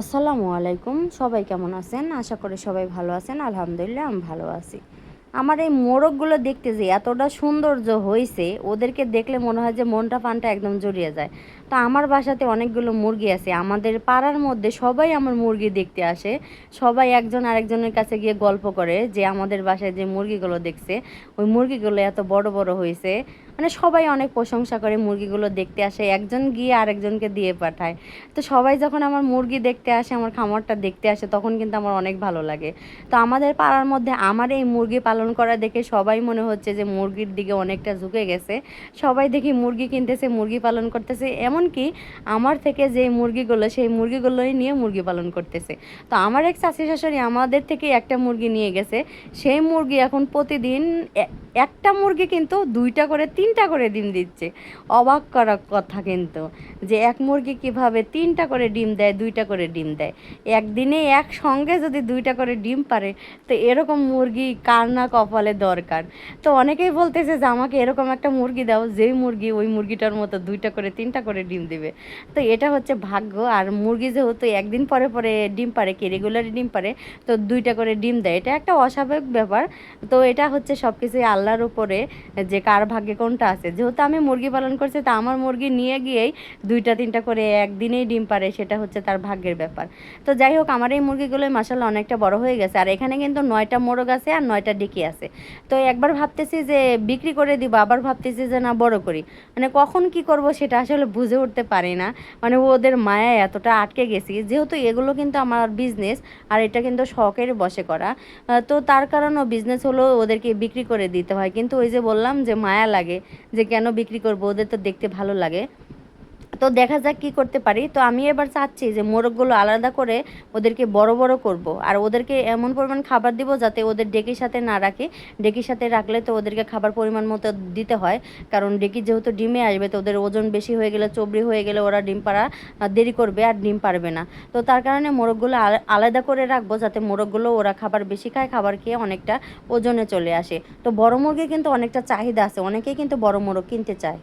আসসালামু আলাইকুম। সবাই কেমন আছেন? আশা করি সবাই ভালো আছেন। আলহামদুলিল্লাহ, আমি ভালো আছি। আমার এই মোরগগুলো দেখতে যে এতটা সৌন্দর্য হয়েছে ওদেরকে দেখলে মনে হয় যে মনটা পানটা একদম জড়িয়ে যায়। তো আমার বাসাতে অনেকগুলো মুরগি আছে। আমাদের পাড়ার মধ্যে সবাই আমার মুরগি দেখতে আসে। সবাই একজন আরেকজনের কাছে গিয়ে গল্প করে যে আমাদের বাসায় যে মুরগিগুলো দেখছে, ওই মুরগিগুলো এত বড় বড় হয়েছে। মানে সবাই অনেক প্রশংসা করে মুরগিগুলো দেখতে আসে, একজন গিয়ে আরেকজনকে দিয়ে পাঠায়। তো সবাই যখন আমার মুরগি দেখতে আসে, আমার খামারটা দেখতে আসে, তখন কিন্তু আমার অনেক ভালো লাগে। তো আমাদের পাড়ার মধ্যে আমার এই মুরগি পালন করা দেখে সবাই মনে হচ্ছে যে মুরগির দিকে অনেকটা ঝুঁকে গেছে। সবাই দেখি মুরগি কিনতেছে, মুরগি পালন করতেছে এমনকি আমার থেকে যে মুরগিগুলো, সেই মুরগিগুলোই নিয়ে মুরগি পালন করতেছে। তো আমার এক চাষি শাশুড়ি আমাদের থেকে একটা মুরগি নিয়ে গেছে। সেই মুরগি এখন প্রতিদিন একটা মুরগি কিন্তু দুইটা করে, তিনটা করে ডিম দিচ্ছে। অবাক করার কথা কিন্তু যে এক মুরগি কীভাবে তিনটা করে ডিম দেয়, দুইটা করে ডিম দেয়। একদিনে একসঙ্গে যদি দুইটা করে ডিম পারে, তো এরকম মুরগি কার না কপালে দরকার? তো অনেকেই বলতেছে যে আমাকে এরকম একটা মুরগি দাও, যেই মুরগি ওই মুরগিটার মতো দুইটা করে, তিনটা করে ডিম দিবে। তো এটা হচ্ছে ভাগ্য। আর মুরগি যেহেতু একদিন পরে পরে ডিম পারে কি রেগুলারই ডিম পারে, তো দুইটা করে ডিম দেয়। এটা একটা অস্বাভাবিক ব্যাপার। তো এটা হচ্ছে সব কিছুই আল্লাহর উপরে যে কার ভাগ্যে কোনটা আছে। যেহেতু আমি মুরগি পালন করছি, তা আমার মুরগি নিয়ে গিয়েই দুইটা, তিনটা করে একদিনেই ডিম পারে, সেটা হচ্ছে তার ভাগ্যের ব্যাপার। তো যাই হোক, আমার এই মুরগিগুলোই মাসাল্লাহ অনেকটা বড় হয়ে গেছে। আর এখানে কিন্তু নয়টা মোরগ আছে আর নয়টা ডিকি আছে। তো একবার ভাবতেছি যে বিক্রি করে দিব, আবার ভাবতেছি যে না বড় করি। মানে কখন কি করব সেটা আসলে বুঝে উঠতে পারি না। মানে ওদের মায়া এতটা আটকে গেছি। যেহেতু এগুলো কিন্তু আমার বিজনেস আর এটা কিন্তু শখের বসে করা। তো তার কারণও বিজনেস হলো ওদেরকে বিক্রি করে দিতে হয়। কিন্তু ওই যে বললাম যে মায়া লাগে, যে কেন বিক্রি করব? ওদের তো দেখতে ভালো লাগে। তো দেখা যাক কি করতে পারি। তো আমি এবার চাচ্ছি যে মোরগগুলো আলাদা করে ওদেরকে বড় বড় করব। আর ওদেরকে এমন পরিমাণ খাবার দিব যাতে ওদের ডেকির সাথে না রাখি। ডেকির সাথে রাখলে তো ওদেরকে খাবার পরিমাণ মতো দিতে হয়। কারণ ডেকি যেহেতু ডিমে আসবে তো ওদের ওজন বেশি হয়ে গেলে, চবড়ি হয়ে গেলে ওরা ডিম পাড়া দেরি করবে আর ডিম পারবে না। তো তার কারণে মোরগগুলো আলা- আলাদা করে রাখব যাতে মোরগগুলো ওরা খাবার বেশি খায়, খাবার খেয়ে অনেকটা ওজনে চলে আসে। তো বড় মুরগি কিন্তু অনেকটা চাহিদা আছে। অনেকেই কিন্তু বড় মোরগ কিনতে চায়।